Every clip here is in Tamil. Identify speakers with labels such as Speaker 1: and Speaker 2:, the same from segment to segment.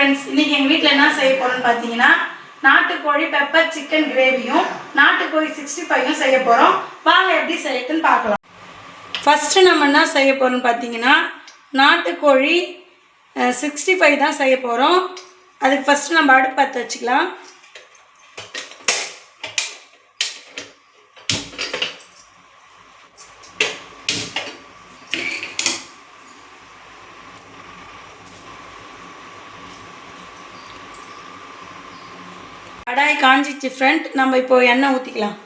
Speaker 1: ஃப்ரெண்ட்ஸ் இன்னைக்கு எங்கள் வீட்டில் என்ன செய்ய போறோம்னு பார்த்தீங்கன்னா நாட்டுக்கோழி பெப்பர் சிக்கன் கிரேவியும் நாட்டுக்கோழி சிக்ஸ்டி ஃபைவும் செய்ய போகிறோம் வாங்க எப்படி செய்யுதுன்னு பார்க்கலாம். ஃபஸ்ட்டு நம்ம என்ன செய்ய போகிறோம்னு பார்த்தீங்கன்னா நாட்டுக்கோழி சிக்ஸ்டி ஃபைவ் தான் செய்ய போகிறோம் அதுக்கு ஃபஸ்ட்டு நம்ம அடுப்பு பற்ற வச்சுக்கலாம். நல்லாவே காஞ்சிச்சு. ஃப்ரெண்ட் நம்ம இப்போ எண்ணெய் ஊற்றிக்கலாம்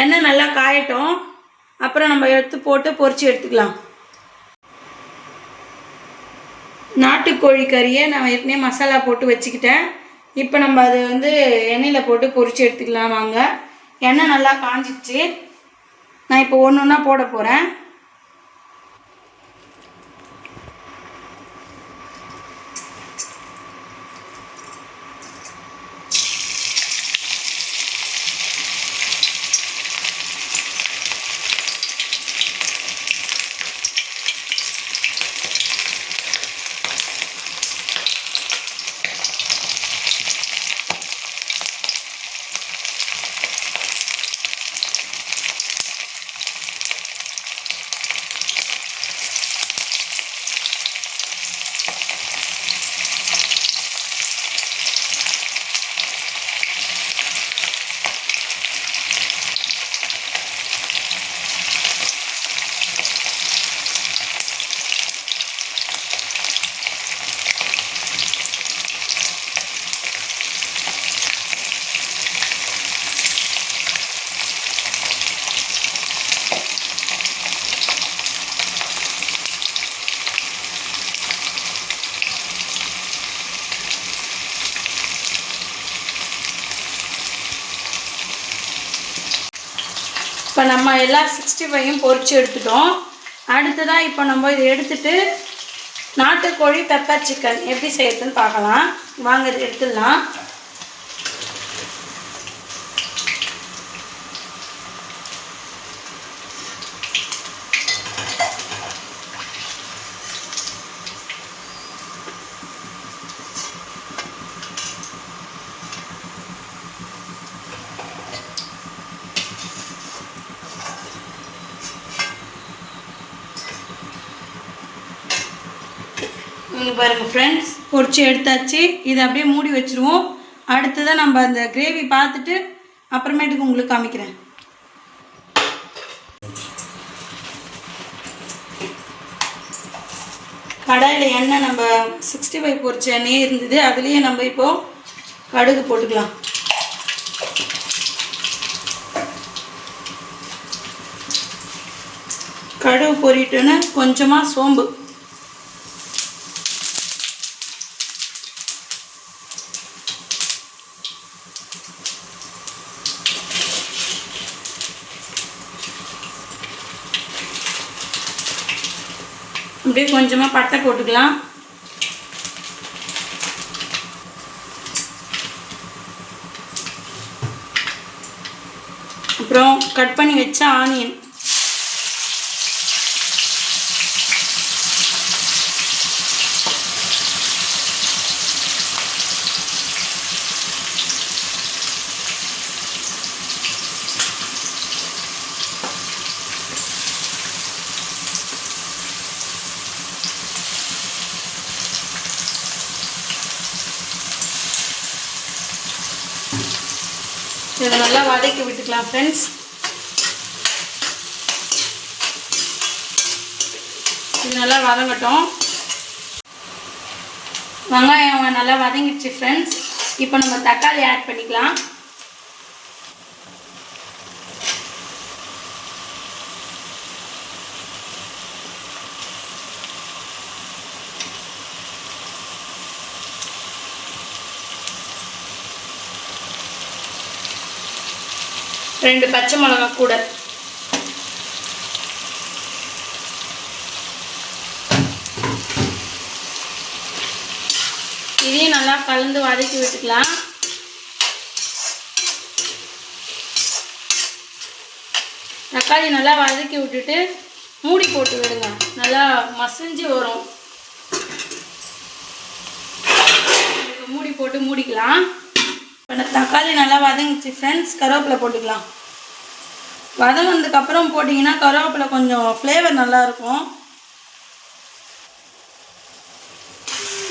Speaker 1: எண்ணெய் நல்லா காயட்டும். அப்புறம் நம்ம எடுத்து போட்டு பொறிச்சு எடுத்துக்கலாம். நாட்டுக்கோழி கறியை நான் ஏற்கனவே மசாலா போட்டு வச்சுக்கிட்டேன். இப்போ நம்ம அதை வந்து எண்ணெயில் போட்டு பொறிச்சு எடுத்துக்கலாம் வாங்க. எண்ணெய் நல்லா காஞ்சிச்சு. நான் இப்போ ஒன்று ஒன்றா போட போகிறேன் இப்போ நம்ம எல்லா சிக்ஸ்டி ஃபைவும் பொறிச்சு எடுத்துட்டோம். அடுத்ததாக இப்போ நம்ம இதை எடுத்துட்டு நாட்டுக்கோழி பெப்பர் சிக்கன் எப்படி செய்யறதுன்னு பார்க்கலாம். வாங்க எடுத்துடலாம். பாருங்கள் ஃப்ரெண்ட்ஸ் பொரிச்சு எடுத்தாச்சு. இதை அப்படியே மூடி வச்சுருவோம். அடுத்ததாக நம்ம அந்த கிரேவி பார்த்துட்டு அப்புறமேட்டுக்கு உங்களுக்கு காமிக்கிறேன். கடாயில் எண்ணெய் நம்ம சிக்ஸ்டி ஃபைவ் பொரிச்ச எண்ணெயே இருந்தது. அதுலேயே நம்ம இப்போது கடுகு போட்டுக்கலாம். கடுகு பொரிட்டோன்னு கொஞ்சமாக சோம்பு. அப்படியே கொஞ்சமாக பட்டை போட்டுக்கலாம். அப்புறம் கட் பண்ணி வச்ச ஆனியன். இதை நல்லா வதக்கி விட்டுக்கலாம் ஃப்ரெண்ட்ஸ் இது நல்லா வதங்கட்டும். வெங்காயம் நல்லா வதங்கிடுச்சு ஃப்ரெண்ட்ஸ் இப்போ நம்ம தக்காளி ஆட் பண்ணிக்கலாம். ரெண்டு பச்சை மிளகா கூட. இதையும் நல்லா கலந்து வதக்கி விட்டுக்கலாம். தக்காளி நல்லா வதக்கி விட்டுட்டு மூடி போட்டு விடுங்க. நல்லா மசிஞ்சு வரும். மூடி போட்டு மூடிக்கலாம். இப்போ தக்காளி நல்லா வதங்கிச்சு ஃப்ரெண்ட்ஸ் கருவேப்பிலை போட்டுக்கலாம். வதங்கினதுக்கப்புறம் போட்டிங்கன்னா கருவேப்பிலை கொஞ்சம் ஃப்ளேவர் நல்லாயிருக்கும்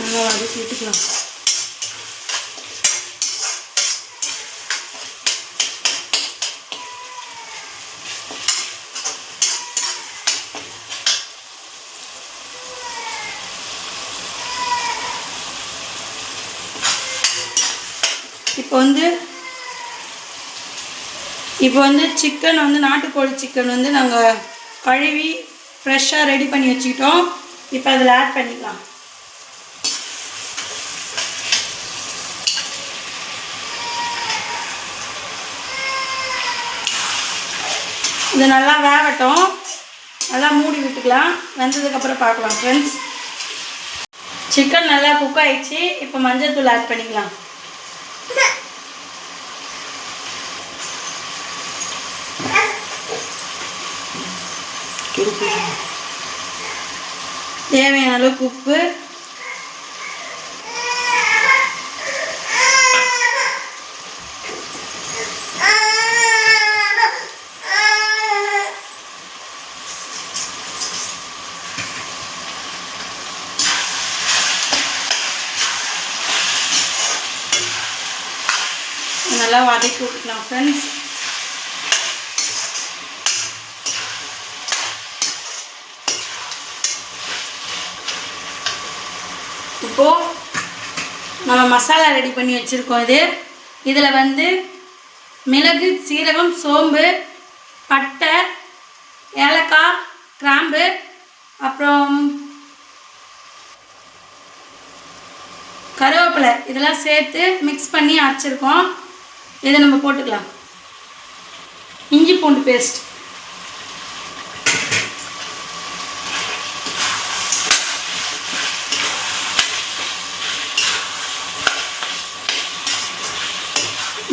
Speaker 1: நல்லா வதக்கி விட்டுக்கலாம் இப்போ வந்து இப்போ வந்து சிக்கன் வந்து நாட்டுக்கோழி சிக்கன் வந்து நாங்கள் கழுவி ஃப்ரெஷ்ஷாக ரெடி பண்ணி வச்சுக்கிட்டோம். இப்போ அதில் ஆட் பண்ணிக்கலாம். இது நல்லா வேகட்டும். நல்லா மூடி விட்டுக்கலாம். வெந்ததுக்கப்புறம் பார்க்கலாம் ஃப்ரெண்ட்ஸ் சிக்கன் நல்லா குக் ஆகிடுச்சு இப்போ மஞ்சள் தூள் ஆட் பண்ணிக்கலாம். தேவையான அளவுக்கு உப்பு நல்லா வதக்கி விட்டுக்கலாம் ஃப்ரெண்ட்ஸ் இப்போது நம்ம மசாலா ரெடி பண்ணி வச்சுருக்கோம் இது. இதில் வந்து மிளகு சீரகம் சோம்பு பட்டை ஏலக்காய் கிராம்பு அப்புறம் கருவேப்பிலை. இதெல்லாம் சேர்த்து மிக்ஸ் பண்ணி அரைச்சிருக்கோம். இதை நம்ம போட்டுக்கலாம். இஞ்சி பூண்டு பேஸ்ட்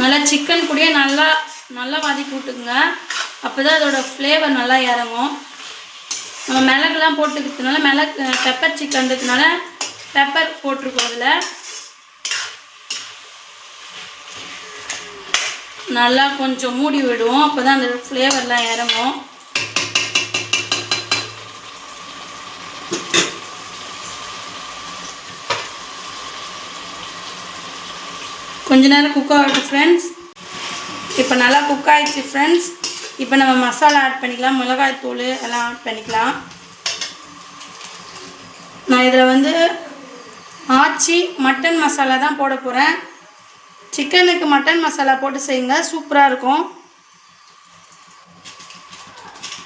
Speaker 1: நல்லா சிக்கன் கூடயே நல்லா நல்லா வதக்கி விட்டுக்குங்க அப்போ தான் அதோட ஃப்ளேவர் நல்லா இறங்கும். நம்ம மிளகுலாம் போட்டுக்கிறதுனால மிளகு பெப்பர் சிக்கன்றதுனால பெப்பர் போட்டிருக்கோம் அதில். நல்லா கொஞ்சம் மூடி விடுவோம். அப்போ தான் அந்த ஃப்ளேவர்லாம் இறங்கும். கொஞ்ச நேரம் குக் ஆகட்டும் ஃப்ரெண்ட்ஸ் இப்போ நல்லா குக் ஆகிடுச்சு ஃப்ரெண்ட்ஸ் இப்போ நம்ம மசாலா ஆட் பண்ணிக்கலாம். மிளகாய் தூள் எல்லாம் ஆட் பண்ணிக்கலாம். நான் இதில் வந்து ஆச்சி மட்டன் மசாலா தான் போட போகிறேன் சிக்கனுக்கு மட்டன் மசாலா போட்டு செய்யுங்க. சூப்பராக இருக்கும்.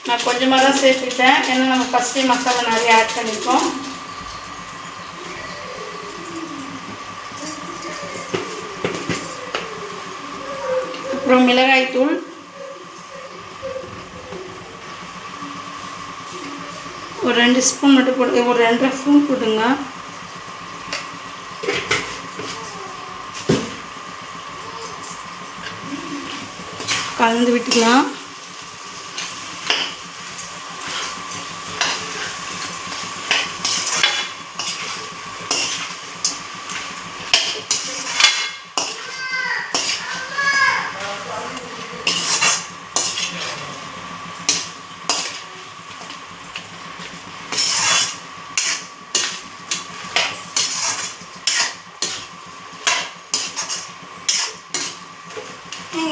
Speaker 1: நான் கொஞ்சமாக தான் சேர்த்துக்கிட்டேன். ஏன்னா நம்ம ஃபஸ்ட்டே மசாலா நிறைய ஆட் பண்ணியிருக்கோம் அப்புறம் மிளகாய் தூள். ஒரு ரெண்டு ஸ்பூன் மட்டும் போட்டு ஒரு ரெண்டரை ஸ்பூன் போட்டுங்க. கலந்து விட்டுக்கலாம்.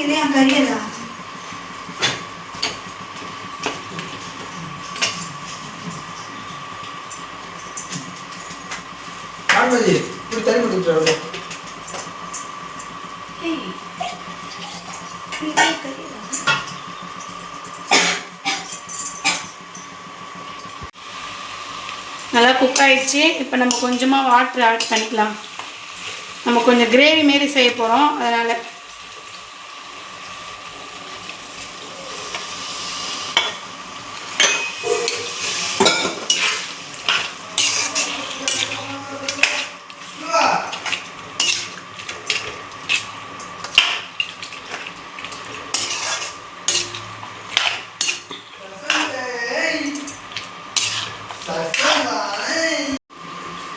Speaker 2: இதே என்
Speaker 3: இப்படி
Speaker 1: நல்லா குக் ஆயிடுச்சு. இப்போ நம்ம கொஞ்சமாக வாட்டர் ஆட் பண்ணிக்கலாம். நம்ம கொஞ்சம் கிரேவி மாரி செய்ய போகிறோம் அதனால்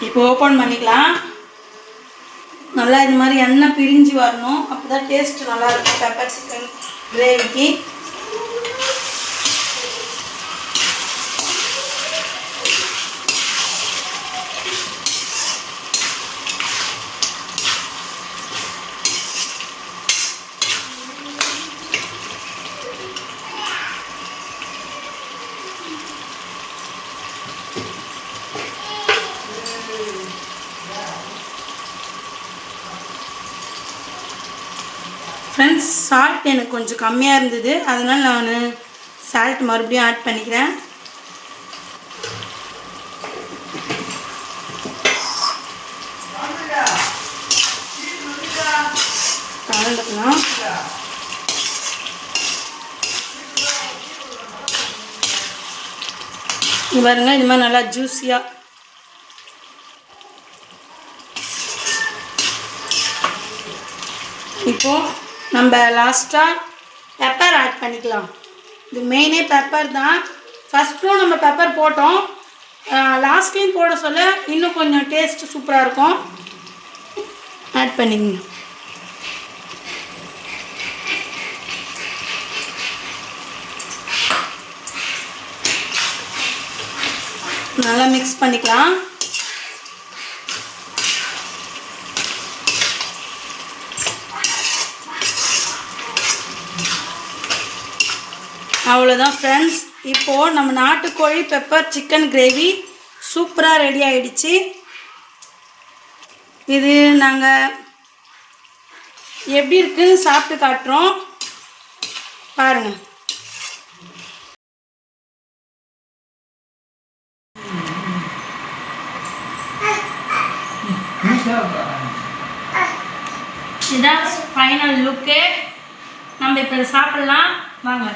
Speaker 1: இப்போ ஓப்பன் பண்ணிக்கலாம். நல்லா இது மாதிரி எண்ணெய் பிரிஞ்சு வரணும். அப்போ தான் டேஸ்ட் நல்லா இருக்கும். பெப்பர் சிக்கன் கிரேவிக்கு ஃப்ரெண்ட்ஸ் சால்ட் எனக்கு கொஞ்சம் கம்மியாக இருந்தது. அதனால் நான் சால்ட் மறுபடியும் ஆட் பண்ணிக்கிறேன். கலந்துக்கலாம். இது பாருங்க இது மாதிரி நல்லா ஜூஸியாக இப்போ நம்ம லாஸ்ட்டாக பெப்பர் ஆட் பண்ணிக்கலாம். இது மெயினே பெப்பர் தான். ஃபஸ்ட்டும் நம்ம பெப்பர் போட்டோம். லாஸ்ட்லேயும் போட சொல்ல இன்னும் கொஞ்சம் டேஸ்ட் சூப்பராக இருக்கும். ஆட் பண்ணிக்கங்க. நல்லா மிக்ஸ் பண்ணிக்கலாம். அவ்வளோதான் ஃப்ரெண்ட்ஸ் இப்போது நம்ம நாட்டுக்கோழி பெப்பர் சிக்கன் கிரேவி சூப்பராக ரெடி ஆகிடுச்சு இது நாங்கள் எப்படி இருக்குன்னு சாப்பிட்டு காட்டுறோம். பாருங்கள் இதுதான் ஃபைனல் லுக்கு நம்ம இப்போ சாப்பிட்லாம். வாங்க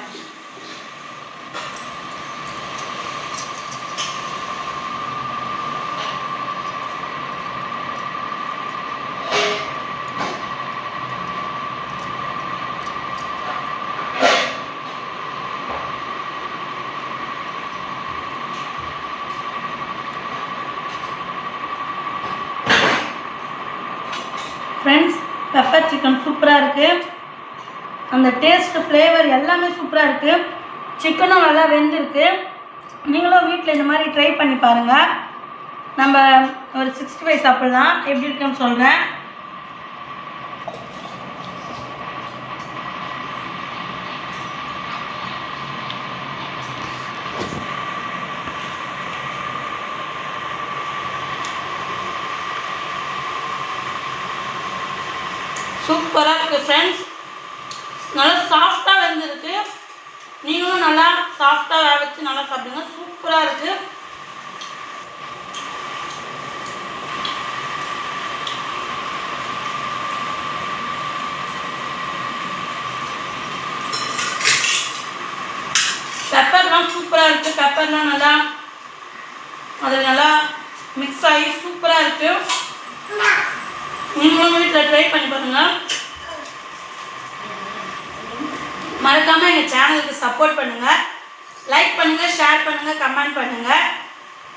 Speaker 1: ஃப்ரெண்ட்ஸ் பெப்பர் சிக்கன் சூப்பராக இருக்குது அந்த டேஸ்ட்டு ஃப்ளேவர் எல்லாமே சூப்பராக இருக்குது சிக்கனும் நல்லா வெந்திருக்கு. நீங்களும் வீட்டில் இந்த மாதிரி ட்ரை பண்ணி பாருங்கள் நம்ம ஒரு சிக்ஸ்டி ஃபைவ் சாப்பிட்லாம். எப்படி இருக்குன்னு சொல்கிறேன் சூப்பராக இருக்குது ஃப்ரெண்ட்ஸ் நல்லா சாஃப்டாக வெந்திருக்கு. நீங்களும் நல்லா சாஃப்டாக வேக வச்சு நல்லா சாப்பிடுங்க. சூப்பராக இருக்குது பெப்பர்லாம் சூப்பராக இருக்குது பெப்பர்லாம் நல்லா அதில் நல்லா மிக்ஸ் ஆகி சூப்பராக இருக்குது நீங்களும் வீட்டில் ட்ரை பண்ணி பாருங்கள் மறக்காமல் எங்கள் சேனலுக்கு சப்போர்ட் பண்ணுங்கள் லைக் பண்ணுங்கள் ஷேர் பண்ணுங்கள் கமெண்ட் பண்ணுங்கள்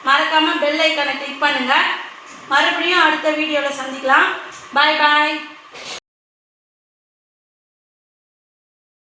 Speaker 1: மறக்காமல் பெல் ஐக்கானை கிளிக் பண்ணுங்கள் மறுபடியும் அடுத்த வீடியோவில் சந்திக்கலாம். பாய் பாய்